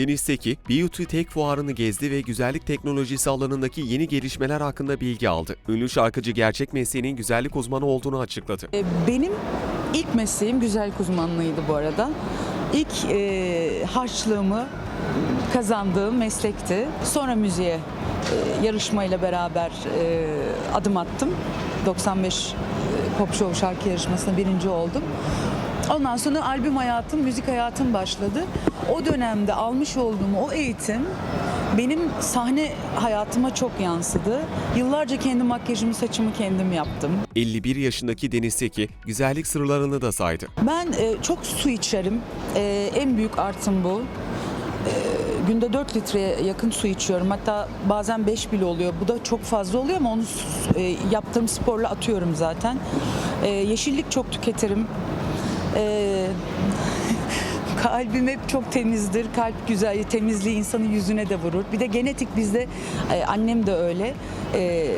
Deniz Seki, Beauty Tech fuarını gezdi ve güzellik teknolojisi alanındaki yeni gelişmeler hakkında bilgi aldı. Ünlü şarkıcı gerçek mesleğinin güzellik uzmanı olduğunu açıkladı. E, Benim ilk mesleğim güzellik uzmanlığıydı bu arada. İlk e, harçlığımı kazandığım meslekti. Sonra müziğe e, yarışmayla beraber e, adım attım. 95 e, Pop Show şarkı yarışmasında birinci oldum. Ondan sonra albüm hayatım, müzik hayatım başladı. O dönemde almış olduğum o eğitim benim sahne hayatıma çok yansıdı. Yıllarca kendi makyajımı, saçımı kendim yaptım. 51 yaşındaki Deniz Seki, güzellik sırlarını da saydı. Ben e, çok su içerim. E, en büyük artım bu. E, günde 4 litreye yakın su içiyorum. Hatta bazen 5 bile oluyor. Bu da çok fazla oluyor ama onu e, yaptığım sporla atıyorum zaten. E, yeşillik çok tüketirim. E, kalbim hep çok temizdir. Kalp güzel, temizliği insanın yüzüne de vurur. Bir de genetik bizde, e, annem de öyle. E,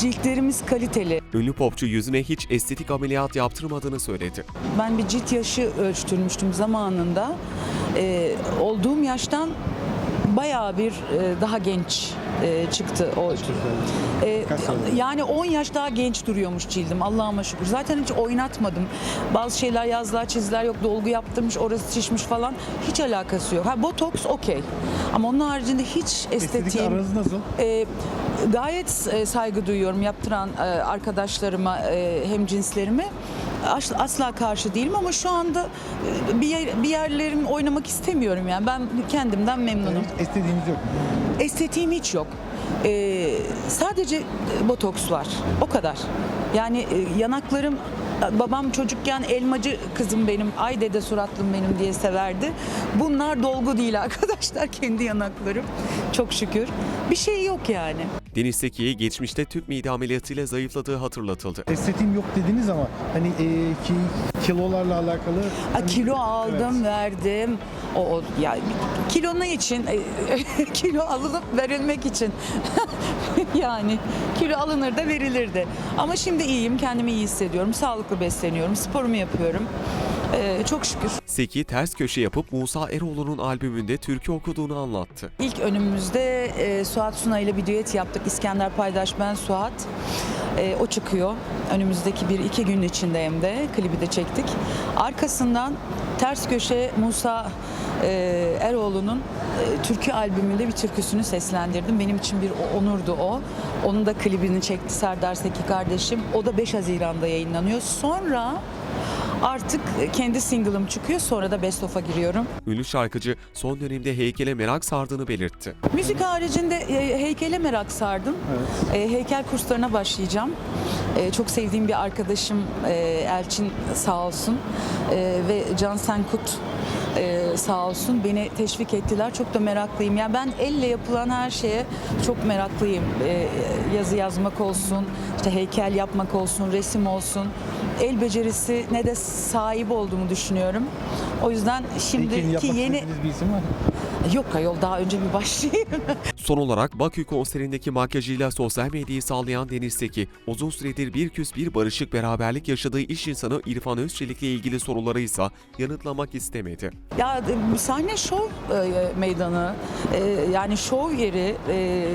ciltlerimiz kaliteli. Ünlü popçu yüzüne hiç estetik ameliyat yaptırmadığını söyledi. Ben bir cilt yaşı ölçtürmüştüm zamanında. Ee, olduğum yaştan bayağı bir e, daha genç e, çıktı o. Ee, yani 10 yaş daha genç duruyormuş cildim Allah'ıma şükür. Zaten hiç oynatmadım. Bazı şeyler yazlığa çizgiler yok dolgu yaptırmış orası şişmiş falan hiç alakası yok. Ha botoks okey. Ama onun haricinde hiç Estetik estetiğim aranız nasıl? e, gayet e, saygı duyuyorum yaptıran e, arkadaşlarıma e, hem cinslerime. As- Asla karşı değilim ama şu anda e, bir yer, bir yerlerim oynamak istemiyorum yani. Ben kendimden memnunum. Estediğiniz yok mu? Estetiğim hiç yok. E, sadece botoks var. O kadar. Yani e, yanaklarım babam çocukken elmacı kızım benim, ay dede suratlım benim diye severdi. Bunlar dolgu değil arkadaşlar kendi yanaklarım. Çok şükür. Bir şey yok yani. Deniz Seki'ye geçmişte tüp mide ameliyatıyla zayıfladığı hatırlatıldı. Estetiğim yok dediniz ama hani e, ki kilolarla alakalı Ha, hani- kilo aldım, Evet. verdim. O, o ya kilo ne için? E, kilo alınıp verilmek için. yani kilo alınır da verilirdi. Ama şimdi iyiyim, kendimi iyi hissediyorum. Sağlıklı besleniyorum, sporumu yapıyorum. E, çok şükür. Seki ters köşe yapıp Musa Eroğlu'nun albümünde türkü okuduğunu anlattı. İlk önümüzde e, Suat Suna ile bir düet yaptık. İskender Paydaş, ben Suat. E, o çıkıyor. Önümüzdeki bir iki gün içinde hem de klibi de çektik. Arkasından Ters Köşe Musa e, Eroğlu'nun e, türkü albümünde bir türküsünü seslendirdim. Benim için bir onurdu o. Onun da klibini çekti Serdar Seki kardeşim. O da 5 Haziran'da yayınlanıyor. Sonra artık kendi single'ım çıkıyor. Sonra da Best Of'a giriyorum. Ünlü şarkıcı son dönemde heykele merak sardığını belirtti. Müzik haricinde e, heykele merak sardım. E, heykel kurslarına başlayacağım. E, çok sevdiğim bir arkadaşım e, Elçin sağ olsun e, ve Can Senkut e, sağ olsun beni teşvik ettiler. Çok da meraklıyım. Yani ben elle yapılan her şeye çok meraklıyım. E, yazı yazmak olsun, işte heykel yapmak olsun, resim olsun. El becerisi ne de sahip olduğumu düşünüyorum. O yüzden şimdiki yeni bir isim var mı? yok ayol daha önce bir başlayayım. Son olarak Bakü konserindeki makyajıyla sosyal medyayı sallayan Deniz Seki, uzun süredir bir küs bir barışık beraberlik yaşadığı iş insanı İrfan Özçelik'le ilgili soruları ise yanıtlamak istemedi. Ya sahne şov e, meydanı, e, yani şov yeri. e,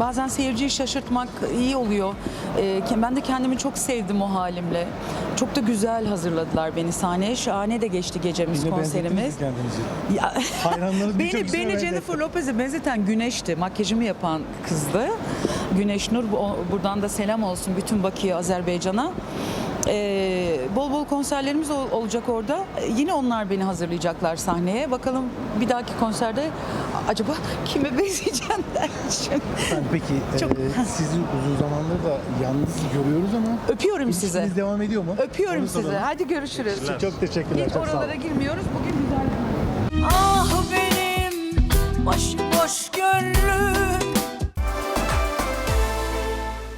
bazen seyirciyi şaşırtmak iyi oluyor. E, ben de kendimi çok sevdim o halimle. Çok da güzel hazırladılar beni sahneye. Şahane de geçti gecemiz, Yine konserimiz. benzettiniz kendinizi. Ya, Hayranlarınız birçok beni isme beni benzetti. Jennifer Lopez'e benzeten Güneş'ti. Makyajımı yapan kızdı. Güneş Nur. Bu- Buradan da selam olsun bütün Bakü'ye, Azerbaycan'a. Ee, bol bol konserlerimiz ol- olacak orada. Ee, Yine onlar beni hazırlayacaklar sahneye. Bakalım bir dahaki konserde acaba kime benzeyeceğim. Yani peki Çok- e, sizi uzun zamandır da yalnız görüyoruz ama Öpüyorum sizi. ilişkiniz devam ediyor mu? Öpüyorum Onu sizi. soralım. Hadi görüşürüz. Çok teşekkürler. Hiç çok sağ olun. oralara girmiyoruz. Bugün güzel Ah benim gönlüm